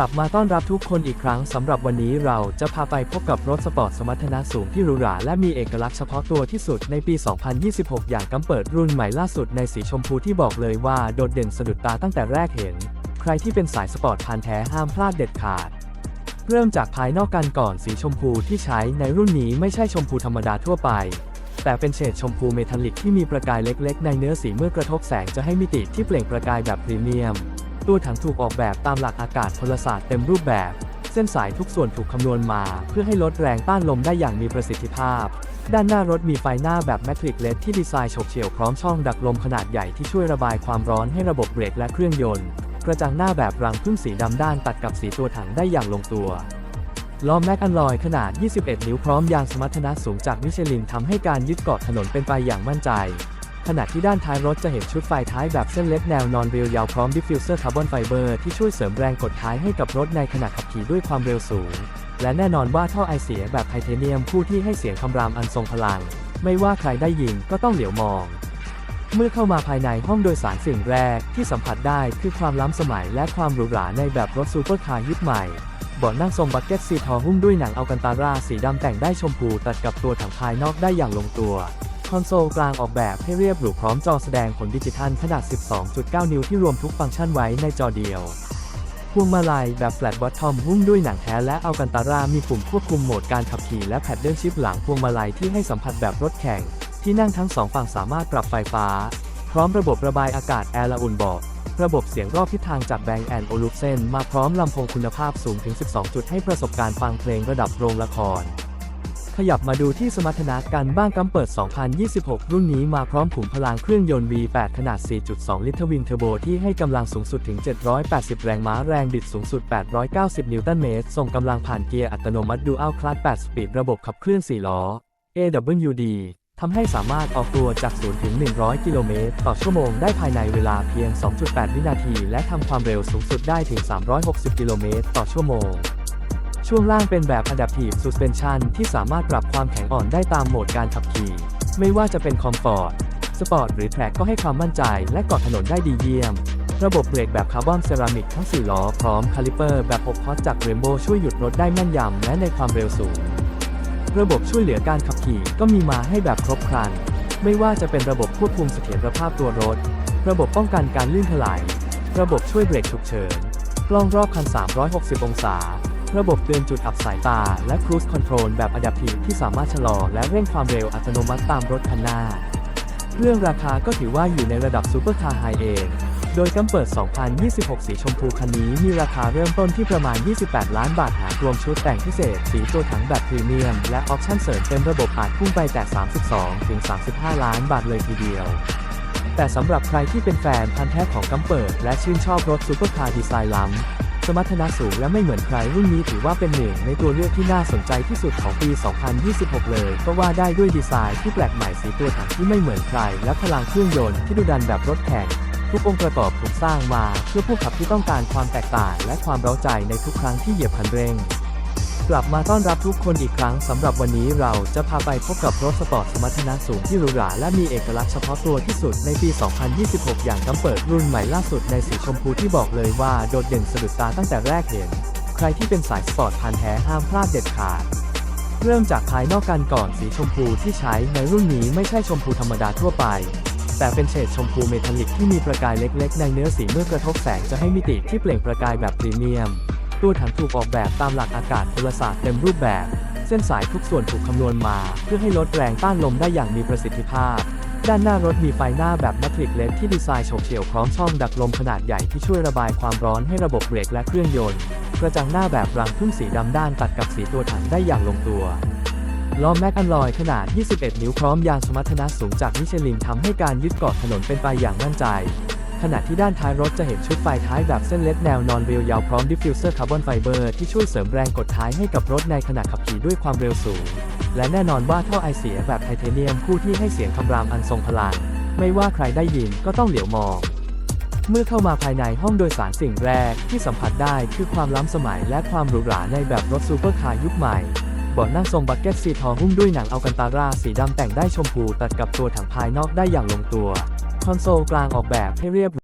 ลับมาต้อนรับทุกคนอีกครั้งสำหรับวันนี้เราจะพาไปพบกับรถสปอร์ตสมรรถนะสูงที่หรูหราและมีเอกลักษณ์เฉพาะตัวที่สุดในปี 2026 อย่างกำเปิดรุ่นใหม่ล่าสุดในสีชมพูที่บอกเลยว่าโดดเด่นสะดุดตาตั้งแต่แรกเห็น ใครที่เป็นสายสปอร์ตพันแท้ห้ามพลาดเด็ดขาด เริ่มจากภายนอกกันก่อนสีชมพูที่ใช้ในรุ่นนี้ไม่ใช่ชมพูธรรมดาทั่วไป แต่เป็นเฉดชมพูเมทัลลิกที่มีประกายเล็ก ๆ ในเนื้อสีเมื่อกระทบแสงจะให้มิติที่เปล่งประกายแบบพรีเมียม ตัวถังถูกออกแบบตามหลักอากาศพลศาสตร์เต็มรูปแบบ เส้นสายทุกส่วนถูกคำนวณมา เพื่อให้ลดแรงต้านลมได้อย่างมีประสิทธิภาพ ด้านหน้ารถมีไฟหน้าแบบแมทริกเลสที่ดีไซน์ฉกเฉี่ยวพร้อมช่องดักลมขนาดใหญ่ที่ช่วยระบายความร้อนให้ระบบเบรกและเครื่องยนต์ กระจังหน้าแบบรังพึ่งสีดำด้านตัดกับสีตัวถังได้อย่างลงตัวล้อแม็กอันลอยขนาด 21 นิ้วพร้อมยางสมรรถนะสูงจากมิชลินทำให้การยึดเกาะถนนเป็นไปอย่างมั่นใจ ขณะที่ด้านท้ายรถจะเห็นชุดไฟท้ายแบบเส้นเล็กแนวนอนเรียวยาวพร้อมดิฟฟิวเซอร์คาร์บอนไฟเบอร์ที่ช่วยเสริมแรงกดท้ายให้กับรถในขณะขับขี่ด้วยความเร็วสูง และแน่นอนว่าท่อไอเสียแบบไทเทเนียมผู้ที่ให้เสียงคำรามอันทรงพลัง ไม่ว่าใครได้ยินก็ต้องเหลียวมอง เมื่อเข้ามาภายในห้องโดยสารสิ่งแรกที่สัมผัสได้คือความล้ำสมัยและความหรูหราในแบบรถซูเปอร์คาร์ยุคใหม่เบาะนั่งทรงบักเก็ตซีทอหุ้มด้วยหนังอัลกันตาราสีดำแต่งได้ชมพูตัดกับตัวถังภายนอกได้อย่างลงตัว คอนโซลกลางออกแบบให้เรียบหรูพร้อมจอแสดงผลดิจิทัลขนาด 12.9 นิ้วที่รวมทุกฟังก์ชันไว้ในจอเดียวพวงมาลัยแบบ flat bottom หุ้มด้วยหนังแท้และอัลกันตารามีปุ่มควบคุมโหมดการขับขี่และแพดเดิลชิปหลังพวงมาลัยที่ให้สัมผัสแบบรถแข่ง ที่นั่งทั้งสองฝั่งสามารถปรับไฟฟ้า พร้อมระบบระบายอากาศแอร์ละอุ่นเบาะระบบเสียงรอบทิศทางจากแบงแอนโอลูเซนมาพร้อมลำโพงคุณภาพสูงถึง 12 จุดให้ประสบการณ์ฟังเพลงระดับโรงละคร ขยับมาดูที่สมรรถนะกันบ้างกำเปิด 2026 รุ่นนี้มาพร้อมขุมพลังเครื่องยนต์ V8 ขนาด 4.2 ลิตรวินเทอร์โบที่ให้กำลังสูงสุดถึง 780 แรงม้าแรงบิดสูงสุด 890 นิวตันเมตร ส่งกำลังผ่านเกียร์อัตโนมัติดูอัลคลัต8สปีดระบบขับเคลื่อน 4 ล้อ AWD ทำให้สามารถออกตัวจาก 0 ถึง 100 กิโลเมตร ต่อชั่วโมงได้ภายในเวลาเพียง 2.8 วินาที และทำความเร็วสูงสุดได้ถึง 360 กิโลเมตร ต่อชั่วโมง ช่วงล่างเป็นแบบ Adaptive Suspension ที่สามารถปรับความแข็งอ่อนได้ตามโหมดการขับขี่ ไม่ว่าจะเป็น Comfort Sport หรือ Track ก็ให้ความมั่นใจและเกาะถนนได้ดีเยี่ยม ระบบเบรกแบบคาร์บอนเซรามิกทั้ง 4 ล้อ พร้อมคาลิเปอร์แบบ6พอตจาก Rainbow ช่วยหยุดรถได้แม่นยำและในความเร็วสูง ระบบช่วยเหลือการขับขี่ก็มีมาให้แบบครบครัน ไม่ว่าจะเป็นระบบควบคุมเสถียรภาพตัวรถ ระบบป้องกันการลื่นถลาย ระบบช่วยเบรกฉุกเฉิน กล้องรอบคัน 360 องศา ระบบเตือนจุดอับสายตา และ Cruise Control แบบ Adaptive ที่สามารถชะลอและเร่งความเร็วอัตโนมัติตามรถคันหน้า เรื่องราคาก็ถือว่าอยู่ในระดับซูเปอร์คาร์ไฮเอนโดยกำเปิด 2026 สีชมพูคันนี้มีราคาเริ่มต้นที่ประมาณ 28 ล้านบาทหากรวมชุดแต่งพิเศษ สีตัวถังแบบพรีเมียม และออปชั่นเสริมเต็มระบบอาจพุ่งไปแต่ 32 ถึง 35 ล้านบาทเลยทีเดียว แต่สำหรับใครที่เป็นแฟนพันธุ์แท้ของกัมเปิด และชื่นชอบรถซูเปอร์คาร์ดีไซน์ล้ำ มรรถนะสูงและไม่เหมือนใครรุ่นนี้ถือว่าเป็นหนึ่งในตัวเลือกที่น่าสนใจที่สุดของปี 2026 เลยก็ว่าได้ด้วยดีไซน์ที่แปลกใหม่สีตัวถังที่ไม่เหมือนใคร และพลังเครื่องยนต์ที่ดุดันแบบรถแข่งทุกองค์ประกอบถูกสร้างมา เพื่อผู้ขับที่ต้องการความแตกต่าง และความเร้าใจในทุกครั้งที่เหยียบคันเร่ง กลับมาต้อนรับทุกคนอีกครั้งสำหรับวันนี้เราจะพาไปพบกับรถสปอร์ตสมรรถนะสูงที่หรูหราและมีเอกลักษณ์เฉพาะตัวที่สุดในปี 2026 อย่างกำเปิดรุ่นใหม่ล่าสุดในสีชมพูที่บอกเลยว่าโดดเด่นสะดุดตาตั้งแต่แรกเห็น ใครที่เป็นสายสปอร์ตพันแท้ห้ามพลาดเด็ดขาด เริ่มจากภายนอกกันก่อนสีชมพูที่ใช้ในรุ่นนี้ไม่ใช่ชมพูธรรมดาทั่วไปแต่เป็นเฉดชมพูเมทัลลิกที่มีประกายเล็กๆ ในเนื้อสีเมื่อกระทบแสงจะให้มิติที่เปล่งประกายแบบพรีเมียม ตัวถังถูกออกแบบตามหลักอากาศพลศาสตร์เต็มรูปแบบ เส้นสายทุกส่วนถูกคำนวณมา เพื่อให้ลดแรงต้านลมได้อย่างมีประสิทธิภาพ ด้านหน้ารถมีไฟหน้าแบบแมทริกเลสที่ดีไซน์โฉบเฉี่ยวพร้อมช่องดักลมขนาดใหญ่ที่ช่วยระบายความร้อนให้ระบบเบรกและเครื่องยนต์ กระจังหน้าแบบรังพึ่งสีดำด้านตัดกับสีตัวถังได้อย่างลงตัวล้อแม็กอันลอยขนาด 21 นิ้วพร้อมยางสมรรถนะสูงจากมิชลินทำให้การยึดเกาะถนนเป็นไปอย่างมั่นใจ ขณะที่ด้านท้ายรถจะเห็นชุดไฟท้ายแบบเส้นเล็กแนวนอนเรียวยาวพร้อมดิฟฟิวเซอร์คาร์บอนไฟเบอร์ที่ช่วยเสริมแรงกดท้ายให้กับรถในขณะขับขี่ด้วยความเร็วสูง และแน่นอนว่าท่อไอเสียแบบไทเทเนียมผู้ที่ให้เสียงคำรามอันทรงพลัง ไม่ว่าใครได้ยินก็ต้องเหลียวมองเมื่อเข้ามาภายในห้องโดยสารสิ่งแรกที่สัมผัสได้คือความล้ำสมัยและความหรูหราในแบบรถซูเปอร์คาร์ยุคใหม่เบาะนั่งทรงบักเก็ตซีทอหุ้มด้วยหนังอัลกันตาราสีดำแต่งได้ชมพูตัดกับตัวถังภายนอกได้อย่างลงตัว อนโซลกลางออกแบบให้เรียบ